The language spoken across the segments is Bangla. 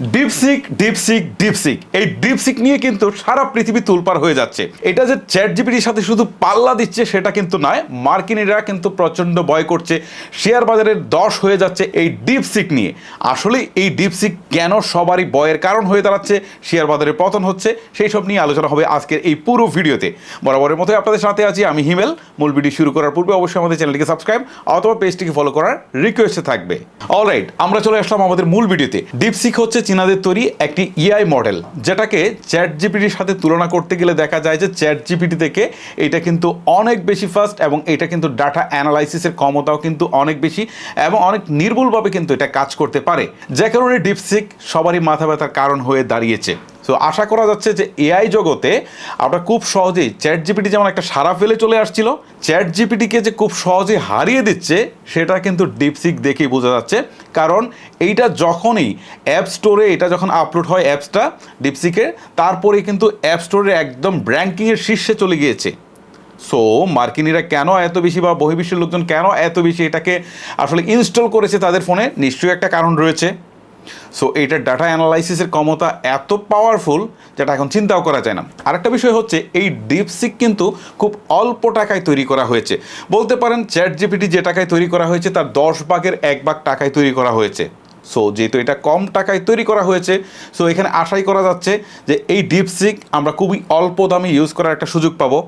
DeepSeek DeepSeek DeepSeek. এই ডিপসিক নিয়ে কিন্তু সারা পৃথিবী তুলপার হয়ে যাচ্ছে। এটা যে চ্যাট জিপিটির সাথে শুধু পাল্লা দিচ্ছে, সেটা কিন্তু নয়, মার্কিনিরা কিন্তু প্রচণ্ড ভয় করছে। শেয়ার বাজারের দশ হয়ে যাচ্ছে এই ডিপসিক নিয়ে। আসলে এই ডিপসিক কেন সবারই ভয়ের কারণ হয়ে দাঁড়াচ্ছে? শেয়ার বাজারের পতন হচ্ছে, সেই সব নিয়ে আলোচনা হবে আজকের এই পুরো ভিডিওতে। বরাবরের মতোই আপনাদের সাথে আছি আমি হিমেল। মূল ভিডিও শুরু করার পূর্বে অবশ্যই আমাদের চ্যানেলটিকে সাবস্ক্রাইব অথবা পেজটিকে ফলো করার রিকোয়েস্টে থাকবে। অলরাইট আমরা চলে আসলাম আমাদের মূল ভিডিওতে। ডিপসিক হচ্ছে চীনাদের তৈরি একটি ইআই মডেল, যেটাকে চ্যাট জিপিটির সাথে তুলনা করতে গেলে দেখা যায় যে চ্যাট জিপিটি থেকে এটা কিন্তু অনেক বেশি ফাস্ট এবং এটা কিন্তু ডাটা অ্যানালাইসিসের ক্ষমতাও কিন্তু অনেক বেশি এবং অনেক নির্ভুলভাবে কিন্তু এটা কাজ করতে পারে। যে কারণে ডিপসিক সবারই মাথা ব্যথার কারণ হয়ে দাঁড়িয়েছে। তো আশা করা যাচ্ছে যে এআই জগতে আমরা খুব সহজেই চ্যাট জিপিটি যেমন একটা সারা ফেলে চলে আসছিল চ্যাট জিপিটিকে যে খুব সহজে হারিয়ে দিচ্ছে, সেটা কিন্তু ডিপসিক দেখেই বোঝা যাচ্ছে। কারণ এইটা যখনই অ্যাপ স্টোরে এটা যখন আপলোড হয় অ্যাপসটা ডিপসিকের তারপরে কিন্তু অ্যাপ স্টোরে একদম র্যাঙ্কিংয়ের শীর্ষে চলে গিয়েছে। সো মার্কিনিরা কেন এত বেশি বা বহির্বিশ্বের লোকজন কেন এত বেশি এটাকে আসলে ইনস্টল করেছে তাদের ফোনে নিশ্চয়ই একটা কারণ রয়েছে। সো এইটার ডাটা অ্যানালাইসিসের ক্ষমতা এত পাওয়ারফুল যেটা এখন চিন্তাও করা যায় না। আরেকটা বিষয় হচ্ছে, এই ডিপসিক কিন্তু খুব অল্প টাকায় তৈরি করা হয়েছে। বলতে পারেন চ্যাট জিপিটি যে টাকায় তৈরি করা হয়েছে, তার দশ ভাগের এক ভাগ টাকায় তৈরি করা হয়েছে। সো যেহেতু এটা কম টাকায় তৈরি করা হয়েছে সো এখানে আশাই করা যাচ্ছে যে, এই ডিপসিক আমরা খুবই অল্প দামে ইউজ করার একটা সুযোগ পাবো।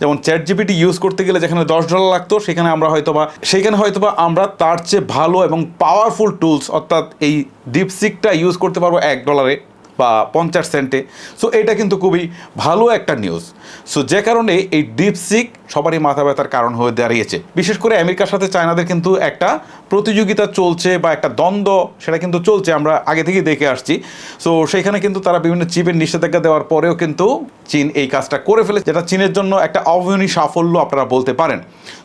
যেমন চ্যাট জিপিটি ইউজ করতে গেলে যেখানে দশ ডলার লাগতো, সেখানে আমরা হয়তোবা সেখানে হয়তোবা আমরা তার চেয়ে ভালো এবং পাওয়ারফুল টুলস অর্থাৎ এই ডিপসিকটা ইউজ করতে পারব এক ডলারে বা পঞ্চাশ সেন্টে। সো এটা কিন্তু খুবই ভালো একটা নিউজ সো যে কারণে এই ডিপসিক সবারই মাথা ব্যথার কারণ হয়ে দাঁড়িয়েছে। বিশেষ করে আমেরিকার সাথে চায়নাদের কিন্তু একটা প্রতিযোগিতা চলছে বা একটা দ্বন্দ্ব সেটা কিন্তু চলছে, আমরা আগে থেকেই দেখে আসছি। সো সেখানে কিন্তু তারা বিভিন্ন চিপের নিষেধাজ্ঞা দেওয়ার পরেও কিন্তু চীন এই কাজটা করে ফেলেছে, যেটা চীনের জন্য একটা অবয়নী সাফল্য আপনারা বলতে পারেন।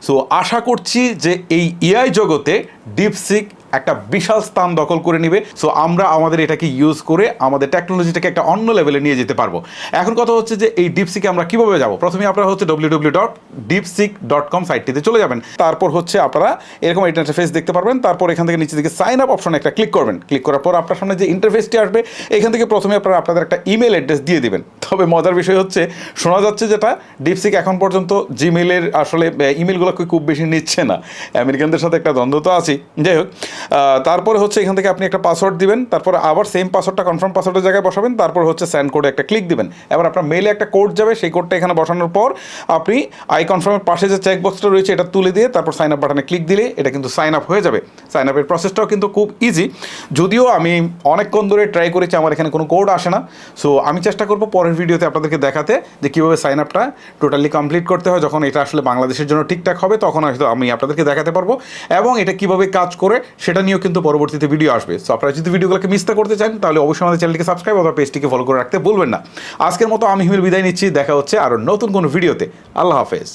সো আশা করছি যে এই ইআই জগতে ডিপসিক একটা বিশাল স্থান দখল করে নিবে। সো আমরা আমাদের এটাকে ইউজ করে আমাদের টেকনোলজিটাকে একটা অন্য লেভেলে নিয়ে যেতে পারব। এখন কথা হচ্ছে যে, এই ডিপসিকে আমরা কীভাবে যাব? প্রথমে আপনারা হচ্ছে W W dot DeepSeek dot com সাইটটিতে চলে যাবেন। তারপর হচ্ছে আপনারা এরকম ইন্টারফেস দেখতে পারবেন। তারপর এখান থেকে নিচে দিকে সাইন আপ অপশনে একটা ক্লিক করবেন। ক্লিক করার পর আপনার সামনে যে ইন্টারফেসটি আসবে, এখান থেকে প্রথমে আপনারা আপনাদের একটা ইমেল অ্যাড্রেস দিয়ে দিবেন। তবে মজার বিষয় হচ্ছে, শোনা যাচ্ছে যেটা ডিপসিক এখন পর্যন্ত জিমেলের আসলে ইমেলগুলোকে খুব বেশি নিচ্ছে না। আমেরিকানদের সাথে একটা দ্বন্দ্ব তো আছেই। যাই হোক তারপরে হচ্ছে এখান থেকে আপনি একটা পাসওয়ার্ড দিবেন, তারপর আবার সেম পাসওয়ার্ডটা কনফার্ম পাসওয়ার্ডের জায়গায় বসাবেন, তারপর হচ্ছে স্যান্ড কোডে একটা ক্লিক দিবেন। এবার আপনার মেলে একটা কোড যাবে, সেই কোডটা এখানে বসানোর পর আপনি আই কনফার্মের পাশে যে চেক বক্সটা রয়েছে, এটা তুলে দিয়ে তারপর সাইন আপ বাটনে ক্লিক দিলে এটা কিন্তু সাইন আপ হয়ে যাবে। সাইন আপের প্রসেসটাও কিন্তু খুব ইজি যদিও আমি অনেকক্ষণ ধরে ট্রাই করেছি, আমার এখানে কোনো কোড আসে না। সো আমি চেষ্টা করব পরের ভিডিওতে আপনাদেরকে দেখাতে যে কীভাবে সাইন আপটা টোটালি কমপ্লিট করতে হয়, যখন এটা আসলে বাংলাদেশের জন্য ঠিকঠাক হবে, তখন হয়তো আমি আপনাদেরকে দেখাতে পারব। এবং এটা কীভাবে কাজ করে, সেটা নিয়েও কিন্তু পরবর্তীতে ভিডিও আসবে। সো আপনারা যদি ভিডিওগুলোকে মিস করতে চান, তাহলে অবশ্যই আমাদের চ্যানেলটিকে সাবস্ক্রাইব অথবা পেজটিকে ফলো করে রাখতে ভুলবেন না। আজকের মতো আমি হিমেল বিদায় নিচ্ছি, দেখা হচ্ছে আরও নতুন কোনো ভিডিওতে আল্লাহ হাফেজ।